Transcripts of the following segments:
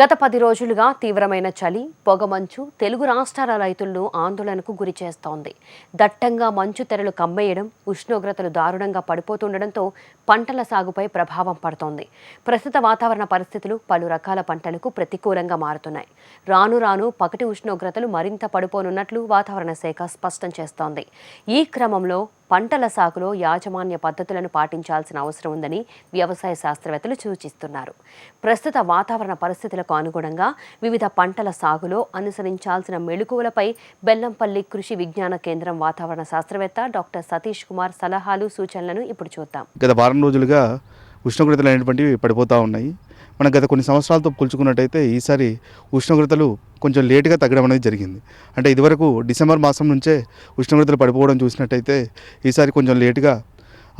గత పది రోజులుగా తీవ్రమైన చలి పొగమంచు తెలుగు రాష్ట్రాల రైతులను ఆందోళనకు గురి చేస్తోంది. దట్టంగా మంచు తెరలు కమ్మేయడం ఉష్ణోగ్రతలు దారుణంగా పడిపోతుండటంతో పంటల సాగుపై ప్రభావం పడుతోంది. ప్రస్తుత వాతావరణ పరిస్థితులు పలు రకాల పంటలకు ప్రతికూలంగా మారుతున్నాయి. రాను రాను పగటి ఉష్ణోగ్రతలు మరింత పడిపోనున్నట్లు వాతావరణ శాఖ స్పష్టం చేస్తోంది. ఈ క్రమంలో పంటల సాగులో యాజమాన్య పద్ధతులను పాటించాల్సిన అవసరం ఉందని వ్యవసాయ శాస్త్రవేత్తలు సూచిస్తున్నారు. ప్రస్తుత వాతావరణ పరిస్థితులకు అనుగుణంగా వివిధ పంటల సాగులో అనుసరించాల్సిన మెళుకువలపై బెల్లంపల్లి కృషి విజ్ఞాన కేంద్రం వాతావరణ శాస్త్రవేత్త డాక్టర్ సతీష్ కుమార్ సలహాలు సూచనలను ఇప్పుడు చూద్దాం. గత వారం రోజులుగా ఉష్ణోగ్రతలు అనేటువంటివి పడిపోతూ ఉన్నాయి. మనం గత కొన్ని సంవత్సరాలతో పోల్చుకున్నట్టయితే ఈసారి ఉష్ణోగ్రతలు కొంచెం లేటుగా తగ్గడం అనేది జరిగింది. అంటే ఇదివరకు డిసెంబర్ మాసం నుంచే ఉష్ణోగ్రతలు పడిపోవడం చూసినట్టయితే ఈసారి కొంచెం లేటుగా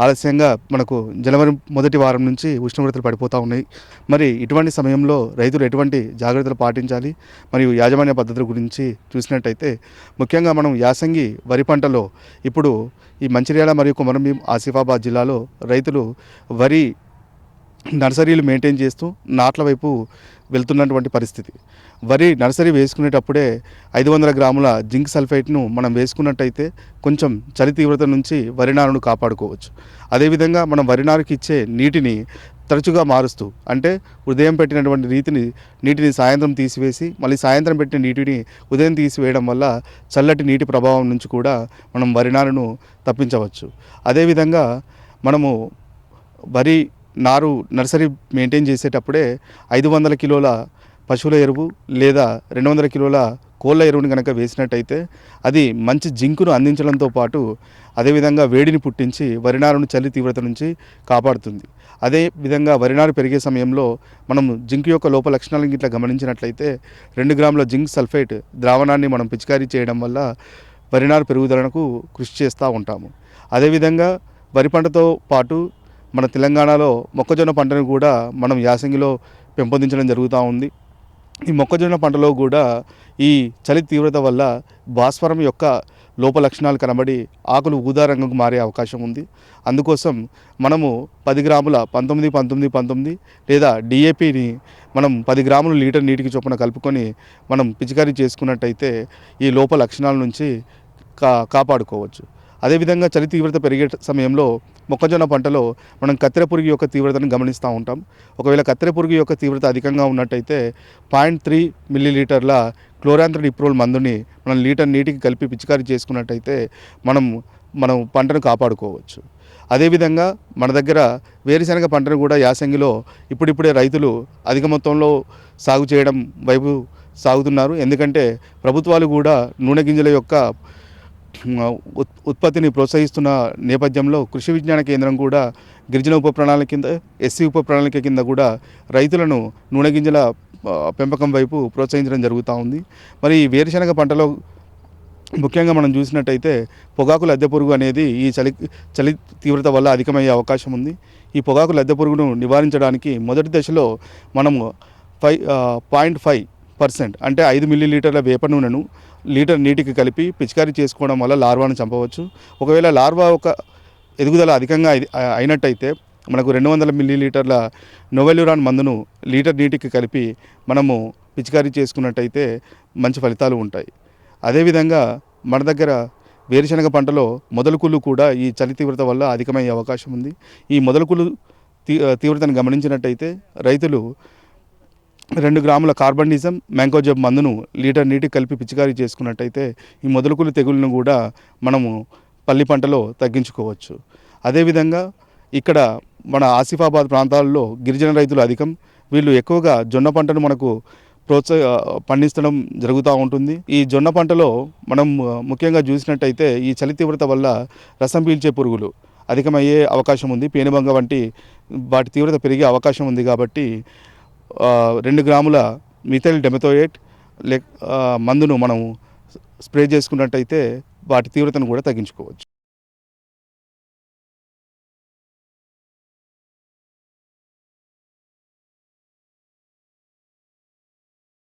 ఆలస్యంగా మనకు జనవరి మొదటి వారం నుంచి ఉష్ణోగ్రతలు పడిపోతూ ఉన్నాయి. మరి ఇటువంటి సమయంలో రైతులు ఎటువంటి జాగ్రత్తలు పాటించాలి? మరియు యాజమాన్య పద్ధతుల గురించి చూసినట్టయితే ముఖ్యంగా మనం యాసంగి వరి పంటలో ఇప్పుడు ఈ మంచిర్యాల మరియు కుమరంభీం ఆసిఫాబాద్ జిల్లాలో రైతులు వరి నర్సరీలు మెయింటైన్ చేస్తూ నాట్ల వైపు వెళ్తున్నటువంటి పరిస్థితి. వరి నర్సరీ వేసుకునేటప్పుడే ఐదు వందల గ్రాముల జింక్ సల్ఫైట్ను మనం వేసుకున్నట్టయితే కొంచెం చలి తీవ్రత నుంచి వరి నారును కాపాడుకోవచ్చు. అదేవిధంగా మనం వరి నారుకి ఇచ్చే నీటిని తరచుగా మారుస్తూ అంటే ఉదయం పెట్టినటువంటి నీటిని నీటిని సాయంత్రం తీసివేసి మళ్ళీ సాయంత్రం పెట్టిన నీటిని ఉదయం తీసివేయడం వల్ల చల్లటి నీటి ప్రభావం నుంచి కూడా మనం వరి నారును తప్పించవచ్చు. అదేవిధంగా మనము వరి నారు నర్సరీ మెయింటైన్ చేసేటప్పుడే ఐదు వందల కిలోల పశువుల ఎరువు లేదా రెండు వందల కిలోల కోళ్ళ ఎరువుని కనుక వేసినట్టయితే అది మంచి జింకును అందించడంతో పాటు అదేవిధంగా వేడిని పుట్టించి వరినారును చలి తీవ్రత నుంచి కాపాడుతుంది. అదే విధంగా వరినారు పెరిగే సమయంలో మనం జింక్ యొక్క లోప లక్షణాలను ఇట్లా గమనించినట్లయితే రెండు గ్రాముల జింక్ సల్ఫేట్ ద్రావణాన్ని మనం పిచికారీ చేయడం వల్ల వరినారు పెరుగుదలకు కృషి చేస్తూ ఉంటాము. అదేవిధంగా వరి పంటతో పాటు మన తెలంగాణలో మొక్కజొన్న పంటను కూడా మనం యాసంగిలో పెంపొందించడం జరుగుతూ ఉంది. ఈ మొక్కజొన్న పంటలో కూడా ఈ చలి తీవ్రత వల్ల భాస్వరం యొక్క లోప లక్షణాలు కనబడి ఆకులు ఊదా రంగుకు మారే అవకాశం ఉంది. అందుకోసం మనము పది గ్రాముల పంతొమ్మిది పంతొమ్మిది పంతొమ్మిది లేదా డిఏపిని మనం పది గ్రాములు లీటర్ నీటికి చొప్పున కలుపుకొని మనం పిచికారీ చేసుకున్నట్టయితే ఈ లోప లక్షణాల నుంచి కా కాపాడుకోవచ్చు. అదేవిధంగా చలి తీవ్రత పెరిగే సమయంలో మొక్కజొన్న పంటలో మనం కత్తెర పురుగు యొక్క తీవ్రతను గమనిస్తూ ఉంటాం. ఒకవేళ కత్తెర పురుగు యొక్క తీవ్రత అధికంగా ఉన్నట్టయితే పాయింట్ త్రీ మిల్లీలీటర్ల క్లోరాంత్రన్ ఇప్రోల్ మందుని మనం లీటర్ నీటికి కలిపి పిచికారీ చేసుకున్నట్టయితే మనం మనం పంటను కాపాడుకోవచ్చు. అదేవిధంగా మన దగ్గర వేరుశనగ పంటను కూడా యాసంగిలో ఇప్పుడిప్పుడే రైతులు అధిక మొత్తంలో సాగు చేయడం వైపు సాగుతున్నారు. ఎందుకంటే ప్రభుత్వాలు కూడా నూనె గింజల యొక్క ఉత్పత్తిని ప్రోత్సహిస్తున్న నేపథ్యంలో కృషి విజ్ఞాన కేంద్రం కూడా గిరిజన ఉప ప్రణాళిక కింద ఎస్సీ ఉప ప్రణాళిక కింద కూడా రైతులను నూనె గింజల పెంపకం వైపు ప్రోత్సహించడం జరుగుతూ ఉంది. మరి ఈ వేరుశనగ పంటలో ముఖ్యంగా మనం చూసినట్టయితే పొగాకు లద్దె పురుగు అనేది ఈ చలి చలి తీవ్రత వల్ల అధికమయ్యే అవకాశం ఉంది. ఈ పొగాకు లద్దె పురుగును నివారించడానికి మొదటి దశలో మనము ఫైవ్ పాయింట్ ఫైవ్ పర్సెంట్ అంటే ఐదు మిల్లీ లీటర్ల వేప నూనెను లీటర్ నీటికి కలిపి పిచికారీ చేసుకోవడం వల్ల లార్వాను చంపవచ్చు. ఒకవేళ లార్వా ఒక ఎదుగుదల అధికంగా అయినట్టయితే మనకు రెండు వందల మిల్లీ లీటర్ల నోవెల్యూరాన్ మందును లీటర్ నీటికి కలిపి మనము పిచికారీ చేసుకున్నట్టయితే మంచి ఫలితాలు ఉంటాయి. అదేవిధంగా మన దగ్గర వేరుశనగ పంటలో మొదలుకుళ్ళు కూడా ఈ చలి తీవ్రత వల్ల అధికమయ్యే అవకాశం ఉంది. ఈ మొదలుకులు తీ తీవ్రతను గమనించినట్టయితే రైతులు రెండు గ్రాముల కార్బన్డిజం మ్యాంకోజబ్ మందును లీటర్ నీటికి కలిపి పిచికారీ చేసుకున్నట్టయితే ఈ మొదలుకులు తెగులను కూడా మనము పల్లి పంటలో తగ్గించుకోవచ్చు. అదేవిధంగా ఇక్కడ మన ఆసిఫాబాద్ ప్రాంతాల్లో గిరిజన రైతులు అధికం. వీళ్ళు ఎక్కువగా జొన్న పంటను మనకు ప్రోత్సాహ పండించడం జరుగుతూ ఉంటుంది. ఈ జొన్న పంటలో మనం ముఖ్యంగా చూసినట్టయితే ఈ చలి తీవ్రత వల్ల రసం పీల్చే పురుగులు అధికమయ్యే అవకాశం ఉంది. పేనుబంగ వంటి వాటి తీవ్రత పెరిగే అవకాశం ఉంది కాబట్టి రెండు గ్రాముల మిథైల్ డెమెథోయేట్ లే మందును మనం స్ప్రే చేసుకున్నట్టయితే వాటి తీవ్రతను కూడా తగ్గించుకోవచ్చు.